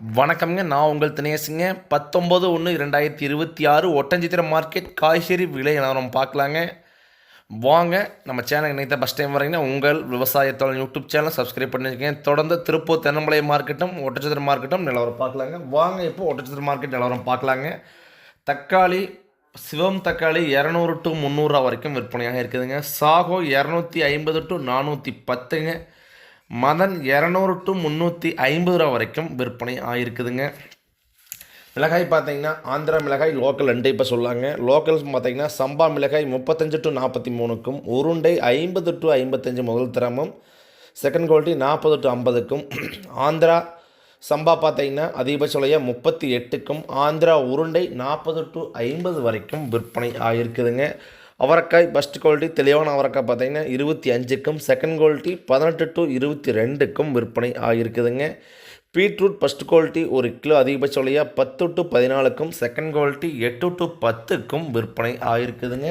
வணக்கம்ங்க. நான் உங்கள் தினேசுங்க பத்தொம்பது ஒன்று ரெண்டாயிரத்தி இருபத்தி ஆறு ஒட்டஞ்சித்திர மார்க்கெட் காய்கறி விலை நிலவரம் பார்க்கலாங்க. வாங்க நம்ம சேனல் இணைத்த ஃபஸ்ட் டைம் வரீங்கன்னா உங்கள் விவசாயத்தோட யூடியூப் சேனல் சப்ஸ்கிரைப் பண்ணியிருக்கேன் தொடர்ந்து திருப்பூர் தென்னமலை மார்க்கெட்டும் ஒட்டச்சித்திர மார்க்கெட்டும் நிலவரம் பார்க்கலாங்க. வாங்க இப்போ ஒட்டச்சித்திர மார்க்கெட் நிலவரம் பார்க்கலாங்க. தக்காளி சிவம் தக்காளி இரநூறு டு முந்நூறுரூவா வரைக்கும் விற்பனையாக இருக்குதுங்க. சாகோ இரநூத்தி ஐம்பது டு நானூற்றி பத்துங்க. மதன் இரநூறு டு முந்நூற்றி ஐம்பது ரூபா வரைக்கும் விற்பனை ஆகிருக்குதுங்க மிளகாய் பார்த்தீங்கன்னா ஆந்திரா மிளகாய் லோக்கல் ரெண்டு இப்போ சொல்லாங்க. லோக்கல்ஸ் பார்த்தீங்கன்னா சம்பா மிளகாய் முப்பத்தஞ்சு டு நாற்பத்தி மூணுக்கும் உருண்டை ஐம்பது டு ஐம்பத்தஞ்சு முதல் திறமும் செகண்ட் குவாலிட்டி நாற்பது டு ஐம்பதுக்கும் ஆந்திரா சம்பா பார்த்தீங்கன்னா அதிகபட்ச விலையை முப்பத்தி எட்டுக்கும் ஆந்திரா உருண்டை நாற்பது டு ஐம்பது வரைக்கும் விற்பனை ஆகிருக்குதுங்க அவரைக்காய் ஃபஸ்ட் குவாலிட்டி தெளிவான அவரைக்காய் பார்த்தீங்கன்னா இருபத்தி அஞ்சுக்கும் செகண்ட் குவாலிட்டி பதினெட்டு டு இருபத்தி ரெண்டுக்கும் விற்பனை ஆகியிருக்குதுங்க. பீட்ரூட் ஃபஸ்ட் குவாலிட்டி ஒரு கிலோ அதிகபட்ச விலையாக பத்து டு பதினாலுக்கும் செகண்ட் குவாலிட்டி எட்டு டு பத்துக்கும் விற்பனை ஆகிருக்குதுங்க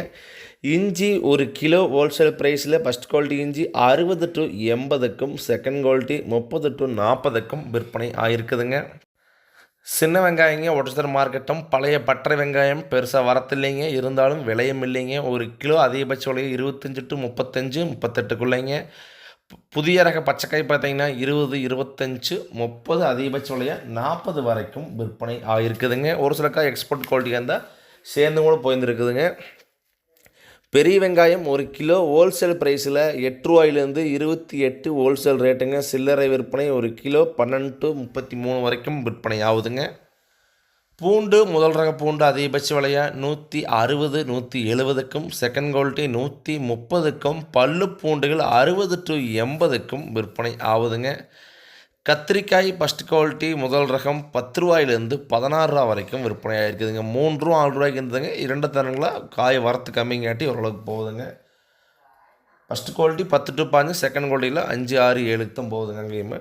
இஞ்சி ஒரு கிலோ ஹோல்சேல் ப்ரைஸில் ஃபஸ்ட் குவாலிட்டி இஞ்சி அறுபது டு எண்பதுக்கும் செகண்ட் குவாலிட்டி முப்பது டு நாற்பதுக்கும் விற்பனை ஆகிருக்குதுங்க சின்ன வெங்காயங்க ஒட்டச்சர் மார்க்கெட்டும் பழைய பட்டறை வெங்காயம் பெருசாக வரத்தில்லைங்க. இருந்தாலும் விலையும் இல்லைங்க. ஒரு கிலோ அதிகபட்ச விலையை இருபத்தஞ்சி டு முப்பத்தஞ்சு முப்பத்தெட்டுக்குள்ளைங்க. பு- புதிய ரக பச்சைக்காய் பார்த்தீங்கன்னா இருபது இருபத்தஞ்சு முப்பது அதிகபட்ச விலையை நாற்பது வரைக்கும் விற்பனை ஆகிருக்குதுங்க ஒரு சில காய் எக்ஸ்போர்ட் குவாலிட்டியாக இருந்தால் சேர்ந்து கூட போயிருந்துருக்குதுங்க. பெரிய வெங்காயம் ஒரு கிலோ ஹோல்சேல் ப்ரைஸில் எட்டு ரூபாயிலேருந்து இருபத்தி எட்டு ஹோல்சேல் ரேட்டுங்க சில்லறை விற்பனை ஒரு கிலோ பன்னெண்டு முப்பத்தி மூணு வரைக்கும் விற்பனை ஆகுதுங்க. பூண்டு முதல் ரக பூண்டு அதிகபட்ச விலையாக நூற்றி அறுபது நூற்றி எழுபதுக்கும் செகண்ட் குவாலிட்டி நூற்றி முப்பதுக்கும் பல்லு பூண்டுகள் அறுபது டு எண்பதுக்கும் விற்பனை ஆகுதுங்க. கத்திரிக்காய் ஃபஸ்ட் குவாலிட்டி முதல் ரகம் பத்து ரூபாயிலேருந்து பதினாறு ரூபா வரைக்கும் விற்பனை ஆகிருக்குதுங்க மூன்று ரூபா நாலு ரூபாய்க்கு இருந்ததுங்க. இரண்டு தரங்களாக காய் வரத்து கம்மிங்காட்டி ஓரளவுக்கு போகுதுங்க. ஃபஸ்ட் குவாலிட்டி பத்து டு பாஞ்சு செகண்ட் குவாலிட்டியில் அஞ்சு ஆறு ஏழுக்கு தான் போகுதுங்க அங்கேயுமே.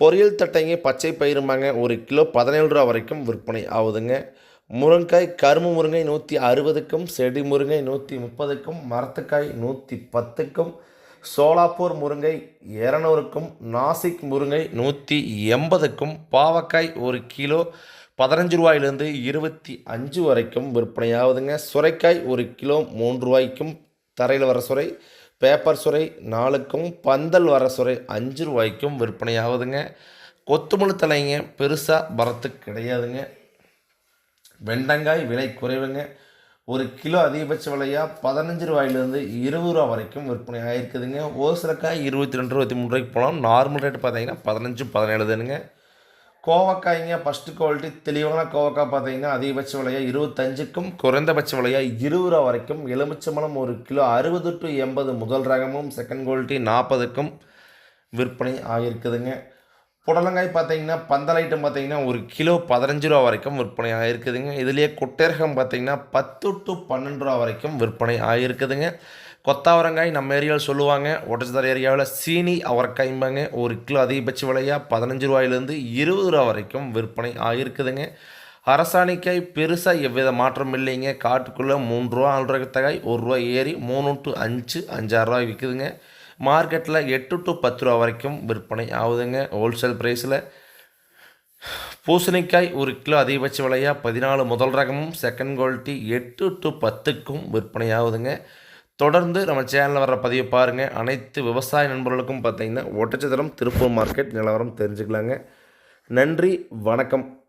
பொரியல் தட்டைங்க பச்சை பயிருமாங்க ஒரு கிலோ பதினேழு ரூபா வரைக்கும் விற்பனை ஆகுதுங்க. முருங்காய் கரும்பு முருங்கை நூற்றி அறுபதுக்கும் செடி முருங்கை நூற்றி முப்பதுக்கும் மரத்துக்காய் நூற்றி பத்துக்கும் சோலாப்பூர் முருங்கை இரநூறுக்கும் நாசிக் முருங்கை நூற்றி எண்பதுக்கும் பாவக்காய் ஒரு கிலோ பதினஞ்சு ரூபாயிலேருந்து இருபத்தி அஞ்சு வரைக்கும் விற்பனையாகுதுங்க. சுரைக்காய் ஒரு கிலோ மூன்று ரூபாய்க்கும் தரையில் வர சுரை பேப்பர் சுரை நாலுக்கும் பந்தல் வர சுரை அஞ்சு ரூபாய்க்கும் விற்பனையாகுதுங்க. ஆகுதுங்க தலைங்க பெருசாக வரத்துக்கு கிடையாதுங்க. வெண்டங்காய் விலை குறைவுங்க. ஒரு கிலோ அதிகபட்ச விலையாக பதினஞ்சு ரூபாயிலேருந்து இருபது ரூபா வரைக்கும் விற்பனை ஆகிருக்குதுங்க ஒரு சில காய் இருபத்தி ரெண்டு இருபத்தி மூணு ரூபாய்க்கு போகலாம். நார்மல் ரேட் பார்த்தீங்கன்னா பதினஞ்சு பதினேழு தானுங்க. கோவக்காய்ங்க ஃபஸ்ட்டு குவாலிட்டி தெளிவான கோவக்காய் பார்த்தீங்கன்னா அதிகபட்ச விலையாக இருபத்தஞ்சுக்கும் குறைந்தபட்ச விலையாக இருபது ரூபா வரைக்கும் எலுமிச்சம்பழம் ஒரு கிலோ அறுபது டு எண்பது முதல் ரகமும் செகண்ட் குவாலிட்டி நாற்பதுக்கும் விற்பனை ஆகியிருக்குதுங்க புடலங்காய் பார்த்தீங்கன்னா பந்தல் ஐட்டம் பார்த்தீங்கன்னா ஒரு கிலோ பதினஞ்சு ரூபா வரைக்கும் விற்பனை ஆகிருக்குதுங்க இதுலேயே குட்டேரகம் பார்த்தீங்கன்னா பத்து டு பன்னெண்டு ரூபா வரைக்கும் விற்பனை ஆகிருக்குதுங்க கொத்தாவரங்காய் நம்ம ஏரியாவில் சொல்லுவாங்க. ஒட்டச்சதர் ஏரியாவில் சீனி அவரைக்காய்ம்பாங்க ஒரு கிலோ அதிகபட்ச விலையாக பதினஞ்சு ரூபாயிலேருந்து இருபது ரூபா வரைக்கும் விற்பனை ஆகிருக்குதுங்க அரசாணிக்காய் பெருசாக எவ்வித மாற்றம் இல்லைங்க. காட்டுக்குள்ளே மூணு ரூபா நாலு ரூபாய்க்கு ஒரு ரூபா ஏறி மூணு டு அஞ்சு அஞ்சாறு ரூபாய் விற்குதுங்க மார்க்கெட்டில் எட்டு டு பத்து ரூபா வரைக்கும் விற்பனை ஆகுதுங்க. ஹோல்சேல் ப்ரைஸில் பூசணிக்காய் ஒரு கிலோ அதிகபட்ச விலையாக பதினாலு முதல் ரகமும் செகண்ட் குவாலிட்டி எட்டு டு பத்துக்கும் விற்பனை ஆகுதுங்க. தொடர்ந்து நம்ம சேனலில் வர பதிவை பாருங்கள் அனைத்து விவசாய நண்பர்களுக்கும் பார்த்திங்கன்னா ஒட்டச்சத்திரம் திருப்பூர் மார்க்கெட் நிலவரம் தெரிஞ்சுக்கலாங்க. நன்றி வணக்கம்.